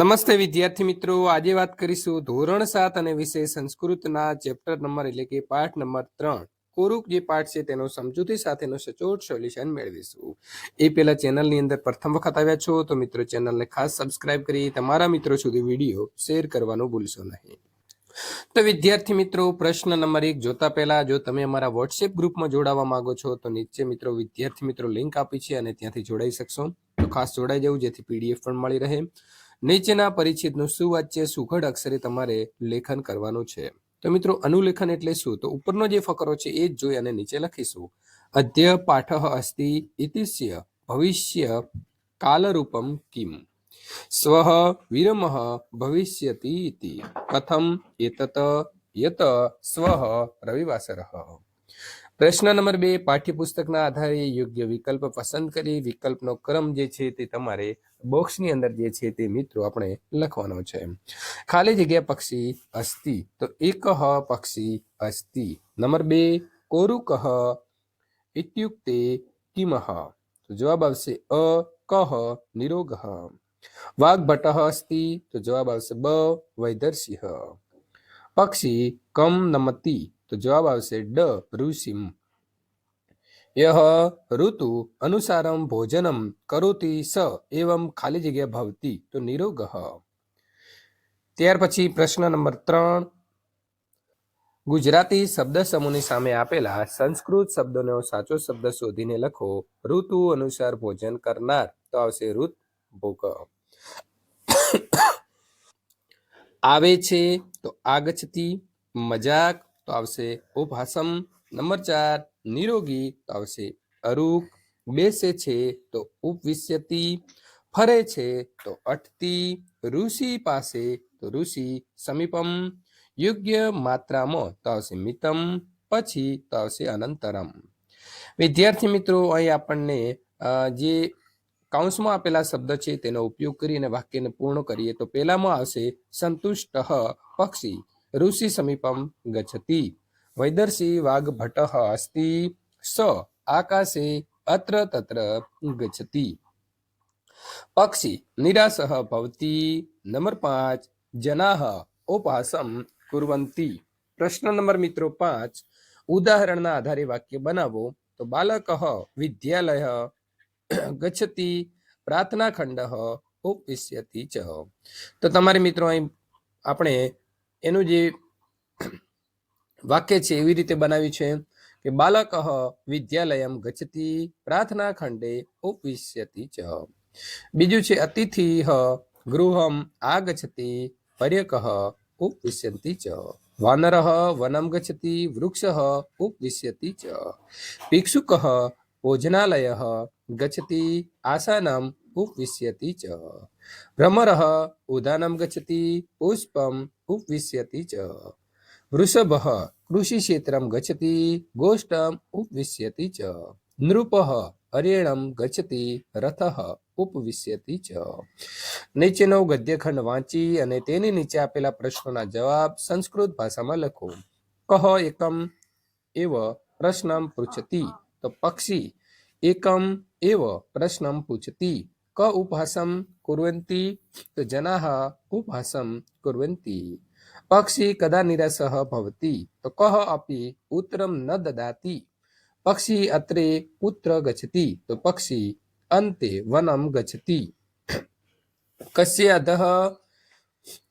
નમસ્તે વિદ્યાર્થી મિત્રો. આજે વાત કરીશું ધોરણ સાત અને વિષય સંસ્કૃતના ચેપ્ટર નંબર એટલે કે પાઠ નંબર ત્રણ. કોરુક જે પાઠ છે તેનો સમજૂતી સાથેનો સચોટ સોલ્યુશન મેળવીશું. એ પહેલા ચેનલની અંદર પ્રથમ વખત આવ્યા છો તો મિત્રો ચેનલને ખાસ સબસ્ક્રાઇબ કરી તમારા મિત્રો સુધી વીડિયો શેર કરવાનું ભૂલશો નહીં. તો વિદ્યાર્થી મિત્રો, પ્રશ્ન નંબર એક જોતા પહેલા જો તમે અમારા વોટ્સએપ ગ્રુપમાં જોડાવા માંગો છો તો નીચે મિત્રો વિદ્યાર્થી મિત્રો લિંક આપી છે અને ત્યાંથી જોડાઈ શકશો. તો ખાસ જોડાઈ જવું જેથી પીડીએફ પણ મળી રહે. નીચેના પરિચિતનું સુવાચ્ય સુઘડ અક્ષરે તમારે લેખન કરવાનું છે. તો મિત્રો, અનુલેખન એટલે શું? તો ઉપરનો જે ફકરો છે, એ જ જોઈ અને નીચે લખીશું. અધ્ય પાઠ અસ્તિ ઇતિશ્ય ભવિષ્ય કાલરૂપમ કિમ. સ્વ વિરમ ભવિષ્યતિ કથમ એતત યત સ્વ રવિવાસરઃ. પ્રશ્ન નંબર બે, પાઠ્યપુસ્તકના આધારે યોગ્ય વિકલ્પ પસંદ કરી. વિકલ્પનો ક્રમ જે છે તે તમારે બોક્સની અંદર જે છે તે મિત્રો આપણે લખવાનો છે. ખાલી જગ્યા પક્ષી અસ્થિ, તો એક પક્ષી અસ્થિ. નંબર બે કોરુકહ ઇત્યુક્તે કિમહ તો જવાબ આવશે અ કહ નિરોગઃ વાઘભટઃ અસ્તિ તો જવાબ આવશે બ વૈદર્શિહ પક્ષી કમ નમતી, તો જવાબ આવશે ડ, ઋષિમ. યહ ઋતુ અનુસારમ ભોજનમ કરોતી સ એવમ ખાલી જગ્યા ભવતી, તો નિરોગઃ. ત્યાર પછી પ્રશ્ન નંબર ત્રણ. ગુજરાતી શબ્દ સમૂહની સામે આપેલા સંસ્કૃત શબ્દનો સાચો શબ્દ શોધીને લખો, ઋતુ અનુસાર ભોજન કરનાર, તો આવશે ઋત ભોગ. આવે છે, તો આગચતી મજાક, તો આવશે ઉપહાસમ. નંબર ચાર. નિરોગી આવશે. અરુખ બેસે છે તો ઉપવિશ્યતિ ફરે છે તો અટતી, ઋષિ પાસે તો ઋષિ સમીપમ, યોગ્ય માત્રામાં તો આવશે મિતમ, પછી તો આવશે અનંતરમ. વિદ્યાર્થી મિત્રો, અહીં આપણને જે કૌંસમાં આપેલા શબ્દ છે તેનો ઉપયોગ કરીને વાક્યને પૂર્ણ કરીએ તો પહેલામાં આવશે સંતુષ્ટ પક્ષી, ઋષિ સમીપમ ગચ્છતિ. વૈદર્ષી વાઘભટઃ અસ્તિ સ આકાશે અત્ર તત્ર ગચ્છતિ પક્ષી નિરાશ ભવતી નંબર પાંચ જનાહ ઉપહાસમ કુર્વંતી પ્રશ્ન નંબર મિત્રો પાંચ ઉદાહરણના આધારે વાક્ય બનાવો તો બાલક વિદ્યાલય ગચ્છતિ પ્રાર્થના ખંડ ઉપવિશ્યતિ ચ તો તમારે મિત્રો અહીં આપણે એનું જે વાક્ય છે એવી રીતે બનાવ્યું છે કે, બાલક વિદ્યાલયમ ગચ્છતિ, પ્રાર્થના ખંડે ઉપવિશ્યતિ ચ. બીજું છે, અતિથિ ગૃહમ આગચ્છતિ, પર્યક ઉપવિશ્યંતિ ચ. વાનર વનમ ગચ્છતિ, વૃક્ષ ઉપવિશ્યતિ ચ. ભિક્ષુક ભોજનાલય ગચ્છતિ, આસનમ ઉપવિશ્યતિ ચ. ભ્રમર ઉદાનમ ગચ્છતિ, પુષ્પમ ઉપવિશ્યતિ ચ. વૃષભ કૃષિક્ષેત્રમ ગચ્છતિ ગોષ્ઠમ ઉપવિશ્યતિ ચ નૃપ હરિણમ ગચ્છતિ રથ ઉપવિશ્યતિ ચ નીચેનો ગદ્યખંડ વાંચી અને તેની નીચે આપેલા પ્રશ્નોના જવાબ સંસ્કૃત ભાષામાં લખો કહ એકમ એવ પ્રશ્નમ પૃચ્છતિ તો પક્ષી એકમ એવ પ્રશ્નમ પૂછતી ક ઉપહાસમ કુર્વંતી તો જનાઃ ઉપહાસમ કુર્વन्ति પક્ષી કદા નિરાસહ ભવતી તો કહ અપી પુત્રમ ન દદાતી પક્ષી અત્રે પુત્ર ગચતી તો પક્ષી અંતે વનમ ગચતી કસ્યાદહ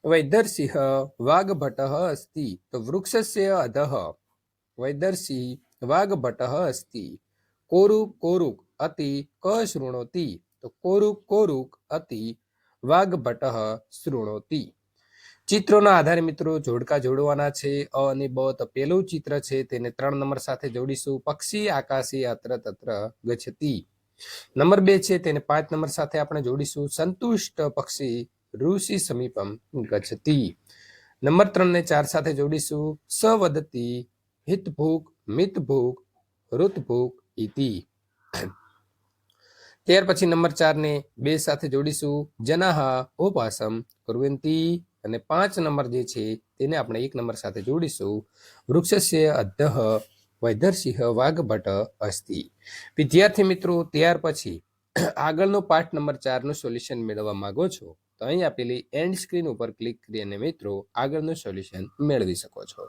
વૈદર્સિહ વાગભટઃ અસ્તિ તો વૃક્ષસ્ય અધઃ વૈદર્સી વાગભટઃ અસ્તિ કોરુક કોરુક અતિ ક શૃણોતિ તો કોરુક કોરુક અતિ વાગભટઃ શૃણોતિ ચિત્રોના આધારે મિત્રો જોડકા જોડવાના છે, અ અને બ તો પેલું ચિત્ર છે, તેને ત્રણ નંબર સાથે જોડીશું. પક્ષી, આકાશી અત્ર તત્ર ગચ્છતિ નંબર બે છે, તેને પાંચ નંબર સાથે આપણે જોડીશું. સંતુષ્ટ પક્ષી, ઋષિ સમીપમ ગચ્છતિ નંબર ત્રણ ને ચાર સાથે જોડીશું. સવદતી, હિતભૂક, મિતભૂક, ઋતભૂક ઇતિ ત્યાર પછી નંબર ચાર ને બે સાથે જોડીશું. જનાહ, ઉપાસમ, કુર્વંતી. અને પાંચ નંબર જે છે, તેને આપણે એક નંબર સાથે જોડીશું. વૃક્ષસ્ય અધઃ વૈદર્ષિહ વાઘભટ અસ્તિ. વિદ્યાર્થી મિત્રો, ત્યાર પછી આગળનો પાઠ નંબર ચારનું સોલ્યુશન મેળવવા માંગો છો, તો અહીં આપેલી એન્ડ સ્ક્રીન ઉપર ક્લિક કરીને મિત્રો આગળનું સોલ્યુશન મેળવી શકો છો.